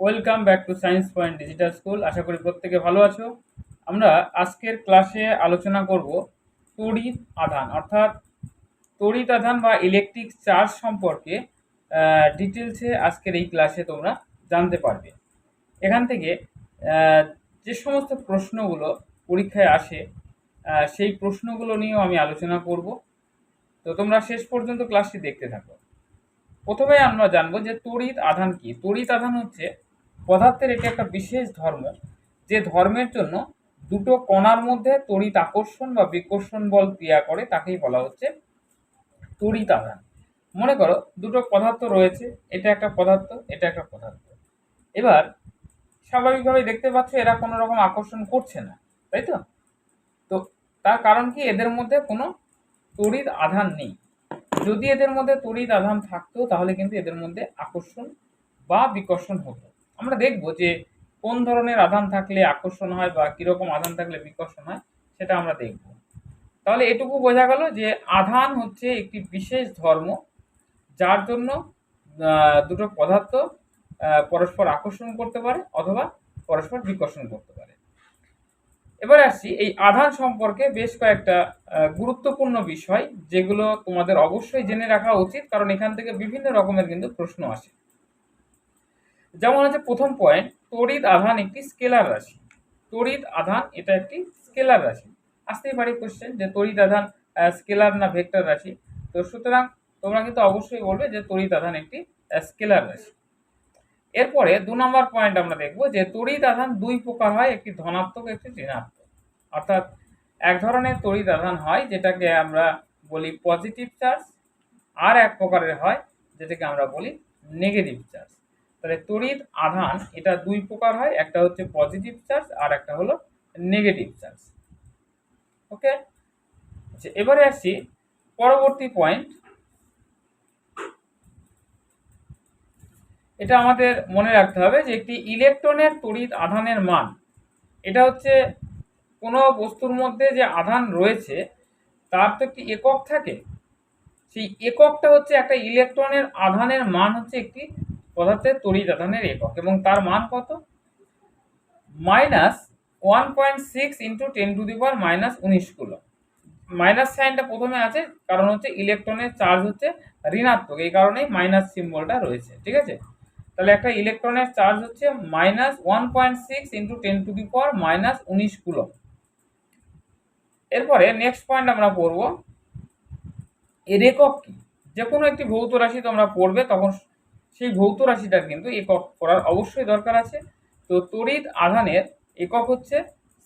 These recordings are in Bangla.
Welcome back to science point digital school আশা করি প্রত্যেকে ভালো আছো। আমরা আজকের ক্লাসে আলোচনা করব তড়িৎ আধান। অর্থাৎ তড়িৎ আধান বা ইলেকট্রিক চার্জ সম্পর্কে ডিটেলসে আজকের এই ক্লাসে তোমরা জানতে পারবে। এখান থেকে যে সমস্ত প্রশ্নগুলো পরীক্ষায় আসে সেই প্রশ্নগুলো নিয়েও আমি আলোচনা করব। তো তোমরা শেষ পর্যন্ত ক্লাসটি দেখতে থাকো। প্রথমে আমরা জানব যে তড়িৎ আধান কি? তড়িৎ আধান হচ্ছে পদার্থের এটি একটা বিশেষ ধর্ম, যে ধর্মের জন্য দুটো কণার মধ্যে তড়িৎ আকর্ষণ বা বিকর্ষণ বল ক্রিয়া করে তাকেই বলা হচ্ছে তড়িৎ আধান মনে করো দুটো পদার্থ রয়েছে, এটা একটা পদার্থ, এটা একটা পদার্থ। এবার স্বাভাবিকভাবে দেখতে পাচ্ছ এরা কোনো রকম আকর্ষণ করছে না, তাই তো? তো তার কারণ কি? এদের মধ্যে কোনো তড়িৎ আধান নেই। যদি এদের মধ্যে তড়িৎ আধান থাকতো, তাহলে কিন্তু এদের মধ্যে আকর্ষণ বা বিকর্ষণ হতো। আমরা দেখব যে কোন ধরনের আধান থাকলে আকর্ষণ হয় বা কীরকম আধান থাকলে বিকর্ষণ হয়, সেটা আমরা দেখব। তাহলে এটুকু বোঝা গেল যে আধান হচ্ছে একটি বিশেষ ধর্ম, যার জন্য দুটো পদার্থ পরস্পর আকর্ষণ করতে পারে অথবা পরস্পর বিকর্ষণ করতে পারে। এবারে আসছি, এই আধান সম্পর্কে বেশ কয়েকটা গুরুত্বপূর্ণ বিষয়, যেগুলো তোমাদের অবশ্যই জেনে রাখা উচিত, কারণ এখান থেকে বিভিন্ন রকমের কিন্তু প্রশ্ন আসে। যেমন আছে প্রথম পয়েন্ট তড়িৎ আধান একটি স্কেলার রাশি। তড়িৎ আধান এটা একটি স্কেলার রাশি। আসতেই পারে কোশ্চেন যে তড়িৎ আধান স্কেলার না ভেক্টর রাশি? তো সুতরাং তোমরা কিন্তু অবশ্যই বলবে যে তড়িৎ আধান একটি স্কেলার রাশি। এরপরে দু নম্বর পয়েন্ট আমরা দেখব যে তড়িৎ আধান দুই প্রকার হয়, একটি ধনাত্মক, একটি ঋণাত্মক। অর্থাৎ এক ধরনের তড়িৎ আধান হয়, যেটাকে আমরা বলি পজিটিভ চার্জ আর এক প্রকারের হয়, যেটাকে আমরা বলি নেগেটিভ চার্জ তাহলে তড়িৎ আধান এটা দুই প্রকার হয়, একটা হচ্ছে পজিটিভ চার্জ আর একটা হলো নেগেটিভ চার্জ ওকে আচ্ছা এবারে আসছি পরবর্তী পয়েন্ট এটা আমাদের মনে রাখতে হবে যে একটি ইলেকট্রনের তড়িৎ আধানের মান, এটা হচ্ছে কোনো বস্তুর মধ্যে যে আধান রয়েছে, তার তো একটি একক থাকে। সেই এককটা হচ্ছে একটা ইলেকট্রনের আধানের মান হচ্ছে একটি পদার্থের তড়িৎ আধানের একক এবং তার মান কত? Minus one point six into ten to the power minus উনিশ কুলো মাইনাস সাইনটা প্রথমে আছে, কারণ হচ্ছে ইলেকট্রনের চার্জ হচ্ছে ঋণাত্মক, এই কারণেই মাইনাস সিম্বলটা রয়েছে, ঠিক আছে? তাহলে একটা ইলেকট্রনের চার্জ হচ্ছে minus one point six into ten to the power minus উনিশ কুলো এরপরে নেক্সট পয়েন্ট আমরা পড়ব, এর একক কি? যে কোনো একটি ভৌত রাশি তোমরা পড়বে, তখন সেই ভৌত রাশিটার কিন্তু একক করার অবশ্যই দরকার আছে। তো তড়িৎ আধানের একক হচ্ছে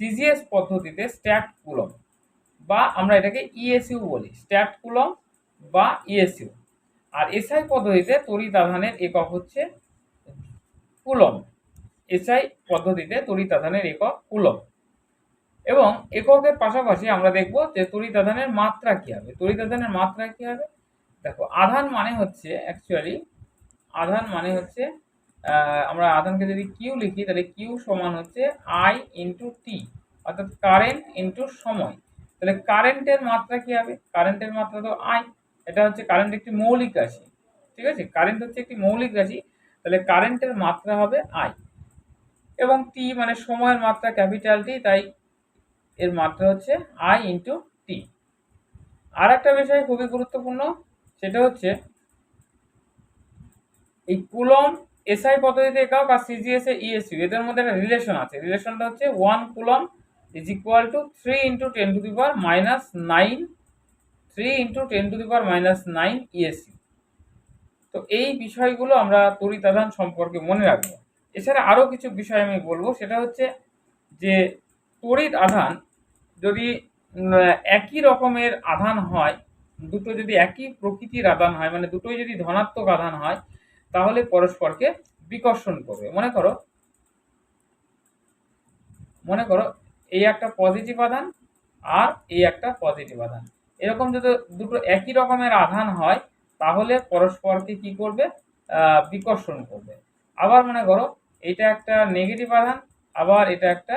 সিজিএস পদ্ধতিতে স্ট্যাক কুলম বা আমরা এটাকে ইএসইউ বলি, স্ট্যাট কুলম বা ইএসইউ আর এসআই পদ্ধতিতে তড়িৎ আধানের একক হচ্ছে কুলম এসআই পদ্ধতিতে তড়িৎ আধানের একক কুলম এবং এককের পাশাপাশি আমরা দেখব যে তড়িৎ আধানের মাত্রা কী হবে? তড়িৎ আধানের মাত্রা কী হবে? দেখো, আধান মানে হচ্ছে অ্যাকচুয়ালি আধান মানে হচ্ছে আমরা আধানকে যদি কিউ লিখি, তাহলে কিউ সমান হচ্ছে আই ইন্টু টি অর্থাৎ কারেন্ট ইন্টু সময়। তাহলে কারেন্টের মাত্রা কী হবে? কারেন্টের মাত্রা তো আই এটা হচ্ছে কারেন্ট একটি মৌলিক রাশি। ঠিক আছে? কারেন্ট হচ্ছে একটি মৌলিক রাশি, তাহলে কারেন্টের মাত্রা হবে আই এবং টি মানে সময়ের মাত্রা ক্যাপিটাল টি তাই এর মাত্রা হচ্ছে আই ইন্টু টি আর একটা বিষয় খুবই গুরুত্বপূর্ণ, সেটা হচ্ছে এই কুলম এসআই পদ্ধতিতে একক আর সিজিএস এ ইএসইউ এদের মধ্যে একটা রিলেশন আছে। রিলেশনটা হচ্ছে one coulomb is equal to three into ten to the power minus nine three into ten to the power minus nine ESU তো এই বিষয়গুলো আমরা আধান সম্পর্কে মনে রাখব। এছাড়া আরও কিছু বিষয় আমি বলব, সেটা হচ্ছে যে তড়িৎ আধান যদি একই রকমের আধান হয়, দুটো যদি একই প্রকৃতির আধান হয় মানে দুটোই যদি ধনাত্মক আধান হয় তাহলে পরস্পরকে বিকর্ষণ করবে। মনে করো মনে করো, এই একটা পজিটিভ আধান আর এই একটা পজিটিভ আধান। এরকম যদি দুটো একই রকমের আধান হয়, তাহলে পরস্পরকে কি করবে? বিকর্ষণ করবে। আবার মনে করো, এটা একটা নেগেটিভ আধান, আবার এটা একটা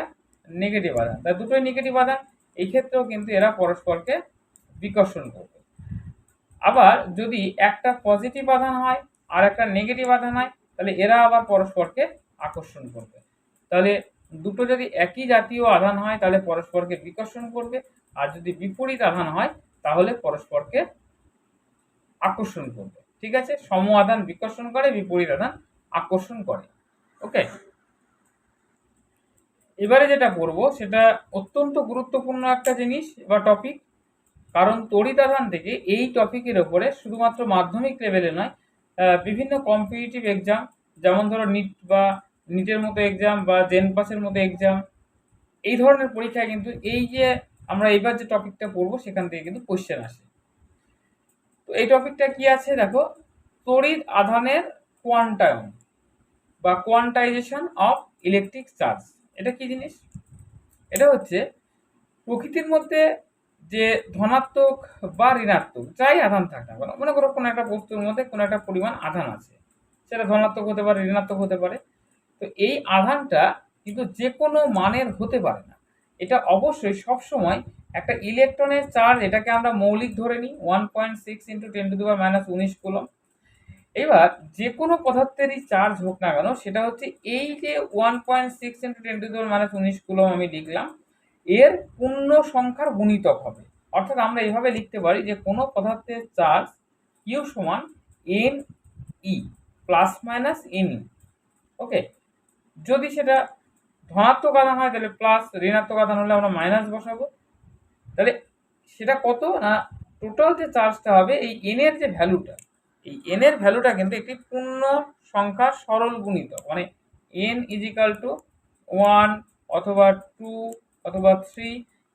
নেগেটিভ আধান। তা দুটোই নেগেটিভ আধান, এই ক্ষেত্রেও কিন্তু এরা পরস্পরকে বিকর্ষণ করবে। আবার যদি একটা পজিটিভ আধান হয় আর একটা নেগেটিভ আধান হয়, তাহলে এরা আবার পরস্পরকে আকর্ষণ করবে। তাহলে দুটো যদি একই জাতীয় আধান হয়, তাহলে পরস্পরকে বিকর্ষণ করবে, আর যদি বিপরীত আধান হয়, তাহলে পরস্পরকে আকর্ষণ করবে। ঠিক আছে? সম আধান বিকর্ষণ করে, বিপরীত আধান আকর্ষণ করে। ওকে? এবারে যেটা করব, সেটা অত্যন্ত গুরুত্বপূর্ণ একটা জিনিস বা টপিক কারণ তড়িৎ আধান থেকে এই টপিকের ওপরে শুধুমাত্র মাধ্যমিক লেভেলে নয় বিভিন্ন কম্পিটিটিভ এক্সাম যেমন ধরো নিট বা নিটের মতো এক্সাম বা জেন পাসের মতো এক্সাম এই ধরনের পরীক্ষায় কিন্তু এই যে আমরা এবার যে টপিকটা পড়ব, সেখান থেকে কিন্তু কোশ্চেন আসে। তো এই টপিকটা কি আছে দেখো? তড়িৎ আধানের কোয়ান্টায়ন বা কোয়ান্টাইজেশন অফ ইলেকট্রিক চার্জ এটা কি জিনিস? এটা হচ্ছে প্রকৃতির মধ্যে যে ধনাত্মক বা ঋণাত্মক, যাই আধান থাকে না কেন, মনে করো কোনো একটা বস্তুর মধ্যে কোনো একটা পরিমাণ আধান আছে। সেটা ধনাত্মক হতে পারে, ঋণাত্মক হতে পারে। তো এই আধানটা কিন্তু যে কোনো মানের হতে পারে না। এটা অবশ্যই সবসময় একটা ইলেকট্রনের চার্জ, এটাকে আমরা মৌলিক ধরে নিই one point six into ten to the power minus উনিশ কুলম এবার যে কোনো পদার্থেরই চার্জ হোক না কেন, সেটা হচ্ছে এই যে one point six into ten to the power minus উনিশ কুলম আমি লিখলাম এর পূর্ণ সংখ্যার গুণিতক হবে। অর্থাৎ আমরা এইভাবে লিখতে পারি যে কোনো পদার্থের চার্জ ইউ সমান N E plus minus N E okay যদি সেটা ধনাত্মক আধান হয়, তাহলে প্লাস ঋণাত্মক আধান হলে আমরা মাইনাস বসাবো। তাহলে সেটা কত না টোটাল যে চার্জটা হবে, এই এনের যে ভ্যালুটা এই এনের ভ্যালুটা কিন্তু একটি পূর্ণ সংখ্যার সরল গুণিতক। মানে N is equal to one অথবা টু অথবা থ্রি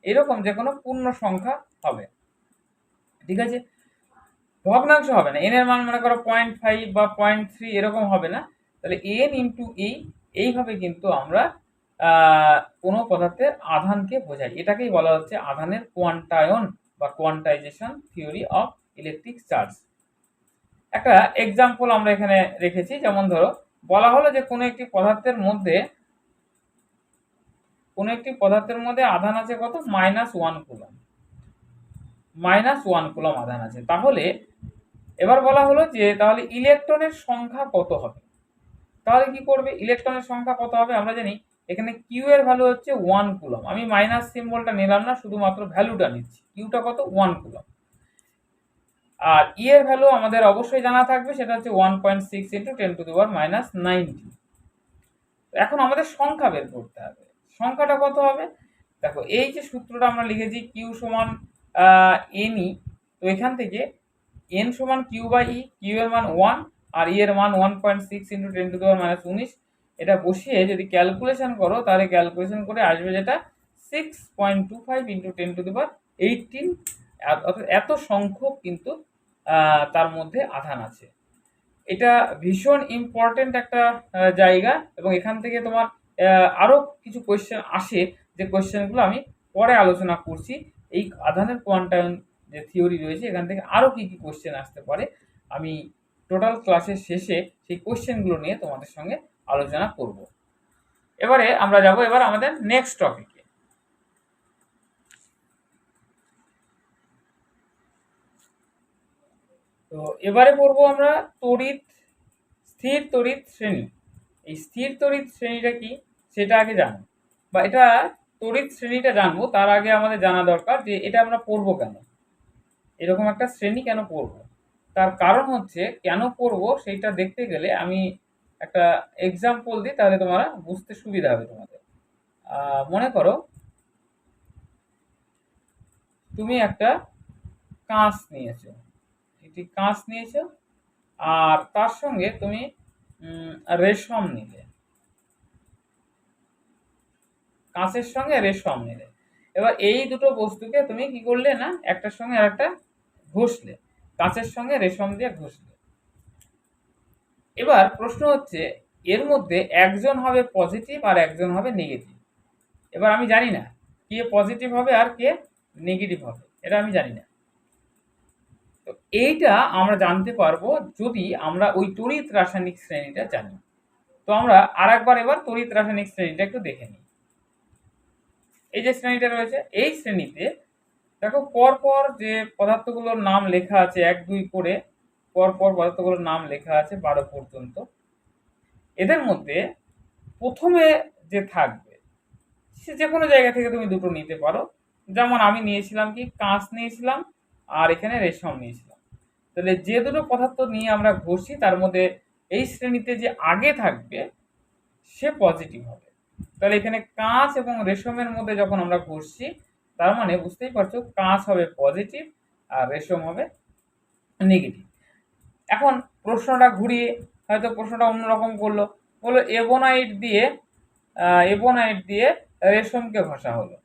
এরকম যে কোনো পূর্ণ সংখ্যা হবে। ঠিক আছে? ভগ্নাংশ হবে না। এন এর মান মনে করো পয়েন্ট ফাইভ বা পয়েন্ট থ্রি এরকম হবে না। তাহলে এন ইন্টু এই এইভাবে কিন্তু আমরা কোনো পদার্থের আধানকে বোঝাই। এটাকেই বলা হচ্ছে আধানের কোয়ান্টায়ন বা quantization theory of electric charge একটা এক্সাম্পল আমরা এখানে রেখেছি। যেমন ধরো, বলা হলো যে কোনো একটি পদার্থের মধ্যে কোনো একটি পদার্থের মধ্যে আধান আছে কত? Minus one coulomb minus one coulomb আধান আছে। তাহলে এবার বলা হলো যে তাহলে ইলেকট্রনের সংখ্যা কত হবে? তাহলে কি করবে? ইলেকট্রনের সংখ্যা কত হবে? আমরা জানি এখানে কিউ এর ভ্যালু হচ্ছে ওয়ান কুলম আমি মাইনাস সিম্বলটা নিলাম না, শুধুমাত্র ভ্যালুটা নিচ্ছি। কিউটা কত? ওয়ান কুলম আর ই এর ভ্যালু আমাদের অবশ্যই জানা থাকবে, সেটা হচ্ছে one point six into ten to the power minus ninety এখন আমাদের সংখ্যা বের করতে হবে। সংখ্যাটা কত হবে? দেখো, এই যে সূত্রটা আমরা লিখেছি কিউ সমান এন ই তো এখান থেকে এন সমান কিউ বাই ই কিউ এর মান ওয়ান আর ই এর মান one point six into ten to the power minus উনিশ। এটা বসিয়ে যদি ক্যালকুলেশন করো, তাহলে ক্যালকুলেশন করে আসবে যেটা six point two five into ten to the power eighteen অর্থাৎ এত সংখ্যক কিন্তু তার মধ্যে আধান আছে। এটা ভীষণ ইম্পর্টেন্ট একটা জায়গা এবং এখান থেকে তোমার আরও কিছু কোয়েশ্চেন আসে, যে কোয়েশ্চেনগুলো আমি পরে আলোচনা করছি। এই আধানের কোয়ান্টায়ন যে থিওরি রয়েছে, এখান থেকে আরও কী কী কোয়েশ্চেন আসতে পারে, আমি টোটাল ক্লাসের শেষে সেই কোয়েশ্চেনগুলো নিয়ে তোমাদের সঙ্গে আলোচনা করব। এবারে আমরা যাব এবার আমাদের নেক্সট টপিকে তো এবারে পড়ব আমরা তড়িৎ, স্থির তড়িৎ শ্রেণি। এই স্থির তড়িৎ শ্রেণীটা কি? সেটা আগে জানো বা এটা তড়িৎ শ্রেণীটা জানব, তার আগে আমাদের জানা দরকার যে এটা আমরা পড়ব কেন? এরকম একটা শ্রেণি কেন পড়ব? তার কারণ হচ্ছে কেন পড়ব সেইটা দেখতে গেলে আমি একটা এক্সাম্পল দিই, তাহলে তোমরা বুঝতে সুবিধা হবে তোমাদের। মনে করো তুমি একটা কাঁচ নিয়েছো। একটি কাঁচ নিয়েছো, আর তার সঙ্গে তুমি রেশম নিলে। কাঁচের সঙ্গে রেশম নিলে এবার এই দুটো বস্তুকে তুমি কি করলে না, একটার সঙ্গে আর একটা ঘষলে, কাঁচের সঙ্গে রেশম দিয়ে ঘষলে। এবার প্রশ্ন হচ্ছে, এর মধ্যে একজন হবে পজিটিভ আর একজন হবে নেগেটিভ এবার আমি জানি না, কে পজিটিভ হবে আর কে নেগেটিভ হবে, এটা আমি জানি না। তো এইটা আমরা জানতে পারব যদি আমরা ওই তড়িৎ রাসায়নিক শ্রেণীটা জানি। তো আমরা আর একবার এবার তড়িৎ রাসায়নিক শ্রেণীটা একটু দেখে নিই। এই যে শ্রেণীটা রয়েছে, এই শ্রেণীতে দেখো পরপর যে পদার্থগুলোর নাম লেখা আছে এক, দুই, করে পরপর পদার্থগুলোর নাম লেখা আছে বারো পর্যন্ত। এদের মধ্যে প্রথমে যে থাকবে, সে যে কোনো জায়গা থেকে তুমি দুটো নিতে পারো। যেমন আমি নিয়েছিলাম কি, কাঁচ নিয়েছিলাম আর এখানে রেশম নিয়েছিলাম। তাহলে যে দুটো পদার্থ নিয়ে আমরা ঘষি তার মধ্যে এই শ্রেণীতে যে আগে থাকবে, সে পজিটিভ হবে। তাহলে এখানে কাঁচ এবং রেশমের মধ্যে যখন আমরা ঘষছি তার মানে বুঝতেই পারছ কাঁচ হবে পজিটিভ আর রেশম হবে নেগেটিভ এখন প্রশ্নটা ঘুরিয়ে হয়তো প্রশ্নটা অন্যরকম করল। বলল এবোনাইট দিয়ে এবোনাইট দিয়ে রেশমকে ঘষা হলো।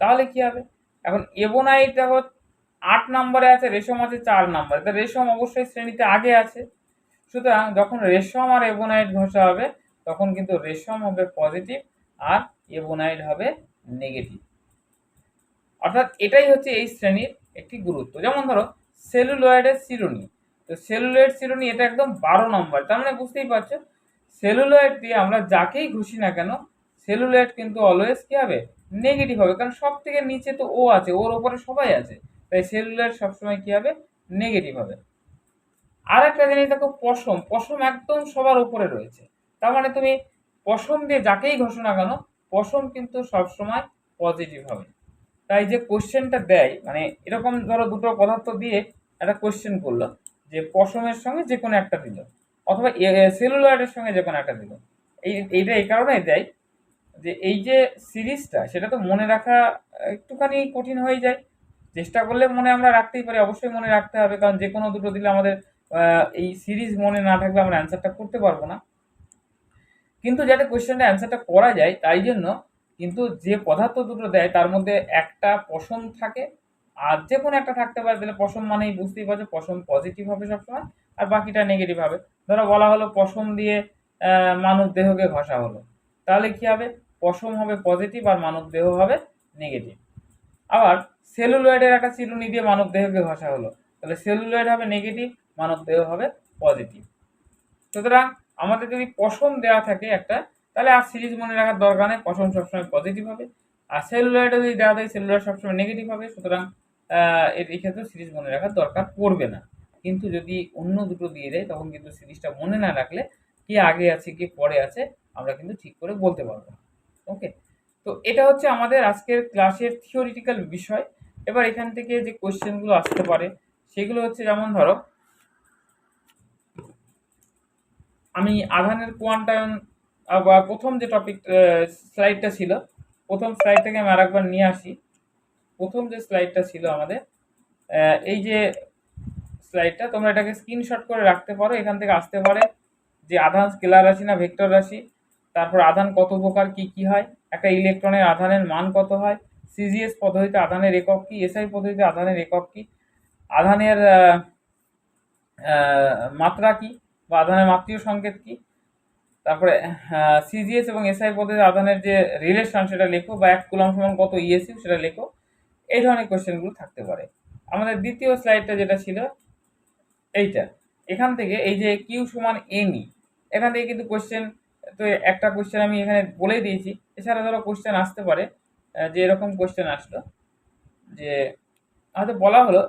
তাহলে কি হবে? এখন এবোনাইট দেখো আট নম্বরে আছে, রেশম আছে চার নম্বরে। তা রেশম অবশ্যই শ্রেণীতে আগে আছে। সুতরাং যখন রেশম আর এবোনাইট ঘষা হবে তখন কিন্তু রেশম হবে পজিটিভ আর এবোনাইট হবে নেগেটিভ অর্থাৎ এটাই হচ্ছে এই শ্রেণির একটি গুরুত্ব। যেমন ধরো সেলুলয়েডের চিরুনি তো সেলুলয়েড চিরুনি এটা একদম বারো নম্বর। তার মানে বুঝতেই পারছ সেলুলয়েড দিয়ে আমরা যাকেই ঘুষি না কেন সেলুলয়েড কিন্তু অলওয়েজ কী হবে? নেগেটিভ হবে। কারণ সব থেকে নিচে তো ও আছে ওর ওপরে সবাই আছে। তাই সেলুলয়েড সবসময় কী হবে? নেগেটিভ হবে। আর একটা জিনিস দেখো, পশম। পশম একদম সবার উপরে রয়েছে। তার মানে তুমি পশম দিয়ে যাকেই ঘোষণা কেন পশম কিন্তু সবসময় পজিটিভ হবে। তাই যে কোশ্চেনটা দেয় মানে এরকম ধরো দুটো পদার্থ দিয়ে একটা কোশ্চেন করল, যে পশমের সঙ্গে যে কোনো একটা দিল, অথবা সেলুলয়েডের সঙ্গে যে কোনো একটা দিল। এই, এইটা এই কারণেই দেয় যে এই যে সিরিজটা, সেটা তো মনে রাখা একটুখানি কঠিন হয়ে যায়। চেষ্টা করলে মনে আমরা রাখতেই পারি, অবশ্যই মনে রাখতে হবে, কারণ যে কোনো দুটো দিলে আমাদের এই সিরিজ মনে না থাকলে আমরা অ্যান্সারটা করতে পারব না। কিন্তু যাতে কোয়েশ্চেনটা অ্যান্সারটা করা যায়, তাই জন্য কিন্তু যে পদার্থ দুটো দেয়, তার মধ্যে একটা পশম থাকে। আর যে কোনো একটা থাকতে পারে, তাহলে পশম মানেই বুঝতেই পারছ, পশম পজিটিভ হবে সবসময়, আর বাকিটা নেগেটিভ হবে। ধরো বলা হলো পশম দিয়ে মানব দেহকে ঘষা হলো। তাহলে কি হবে? পশম হবে পজিটিভ আর মানব দেহ হবে নেগেটিভ আবার সেলুলয়েডের একটা চিরুনি দিয়ে মানব দেহকে ঘষা হলো। তাহলে সেলুলয়েড হবে নেগেটিভ মানব দেহ হবে পজিটিভ সুতরাং আমাদের যদি পশম দেওয়া থাকে একটা, তাহলে আর সিরিজ মনে রাখার দরকার নেই, পশম সবসময় পজিটিভ হবে। আর সেলুলারটা যদি দেওয়া থাকে সেলুলয়েড সবসময় নেগেটিভ হবে, সুতরাং এই ক্ষেত্রে সিরিজ মনে রাখার দরকার পড়বে না। কিন্তু যদি অন্য দুটো দিয়ে দেয়, তখন কিন্তু সিরিজটা মনে না রাখলে কি আগে আছে, কি পরে আছে, আমরা কিন্তু ঠিক করে বলতে পারব না। ওকে তো এটা হচ্ছে আমাদের আজকের ক্লাসের থিওরিটিক্যাল বিষয়। এবার এখান থেকে যে কোয়েশ্চেনগুলো আসতে পারে, সেগুলো হচ্ছে যেমন ধরো আমি আধানের কোয়ান্টায়ন বা প্রথম যে টপিক স্লাইডটা ছিল, প্রথম স্লাইডটাকে আমি আরেকবার নিয়ে আসি। প্রথম যে স্লাইডটা ছিল আমাদের এই যে স্লাইডটা তোমরা এটাকে স্ক্রিনশট করে রাখতে পারো। এখান থেকে আসতে পারে যে আধান স্কেলার রাশি না ভেক্টর রাশি, তারপর আধান কত প্রকার কি কি হয়, একটা ইলেকট্রনের আধানের মান কত হয় সিজিএস পদ্ধতিতে আধানের একক কি এসআই পদ্ধতিতে আধানের একক কি, আধানের মাত্রা কি বা আধানের মাত্রীয় সংকেত কি? তারপরে সিজিএস এবং এসআই পদ্ধতিতে আধানের যে রিলেশন সেটা লেখো বা এক কুলাম সমান কত ইএসইউ সেটা লেখো। এই ধরনের কোয়েশ্চেনগুলো থাকতে পারে। আমাদের দ্বিতীয় স্লাইডটা যেটা ছিল, এইটা। এখান থেকে এই যে কিউ সমান এনই এখান থেকে কিন্তু কোয়েশ্চেন তো একটা কোয়েশ্চেন আমি এখানে বলে দিয়েছি। এছাড়া ধরো কোয়েশ্চেন আসতে পারে যে এরকম কোয়েশ্চেন আসলো, যে হয়তো বলা হলো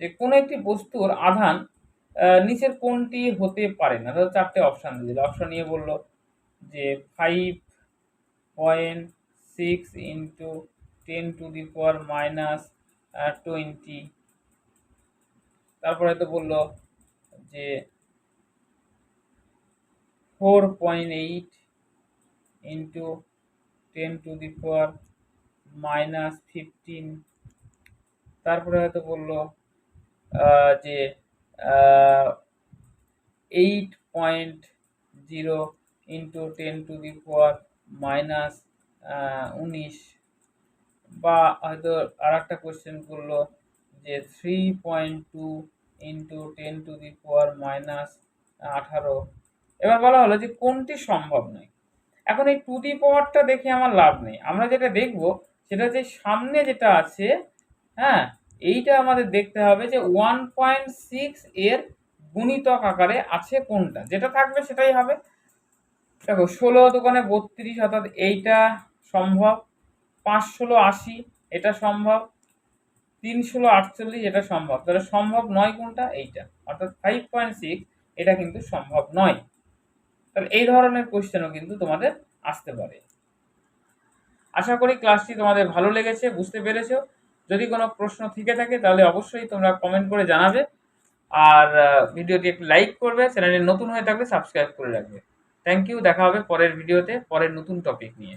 যে কোনো একটি বস্তুর আধান নিচের কোনটি হতে পারে না? ধরো চারটে অপশান দিল। অপশান নিয়ে বলল যে five point six into ten to the power minus twenty তারপরে তো বলল যে four point eight into ten to the power minus fifteen তারপরে হয়তো বলল যে eight point zero into ten to the power minus উনিশ। বা হয়তো আর একটা কোয়েশ্চেন করল যে three point two into ten to the power minus আঠারো। এবার বলা হলো যে কোনটি সম্ভব নয়? এখন এই টু দি পাওয়ারটা দেখে আমার লাভ নেই। আমরা যেটা দেখব সেটা যে সামনে যেটা আছে হ্যাঁ এইটা আমাদের দেখতে হবে যে ওয়ান পয়েন্ট সিক্স এর গুণিতক আকারে আছে কোনটা? যেটা থাকবে সেটাই হবে। দেখো, ষোলো দোকানে বত্রিশ অর্থাৎ এইটা সম্ভব। পাঁচ ষোলো আশি, এটা সম্ভব। তিন ষোলো আটচল্লিশ, এটা সম্ভব। তাহলে সম্ভব নয় কোনটা? এইটা। অর্থাৎ ফাইভ পয়েন্ট সিক্স এটা কিন্তু সম্ভব নয়। তাহলে এই ধরনের কোশ্চেনও কিন্তু তোমাদের আসতে পারে। আশা করি ক্লাসটি তোমাদের ভালো লেগেছে, বুঝতে পেরেছ। যদি কোনো প্রশ্ন থেকে থাকে, তাহলে অবশ্যই তোমরা কমেন্ট করে জানাবে। আর ভিডিওটি একটু লাইক করবে, চ্যানেলে নতুন হয়ে থাকলে সাবস্ক্রাইব করে রাখবে। থ্যাংক ইউ দেখা হবে পরের ভিডিওতে পরের নতুন টপিক নিয়ে।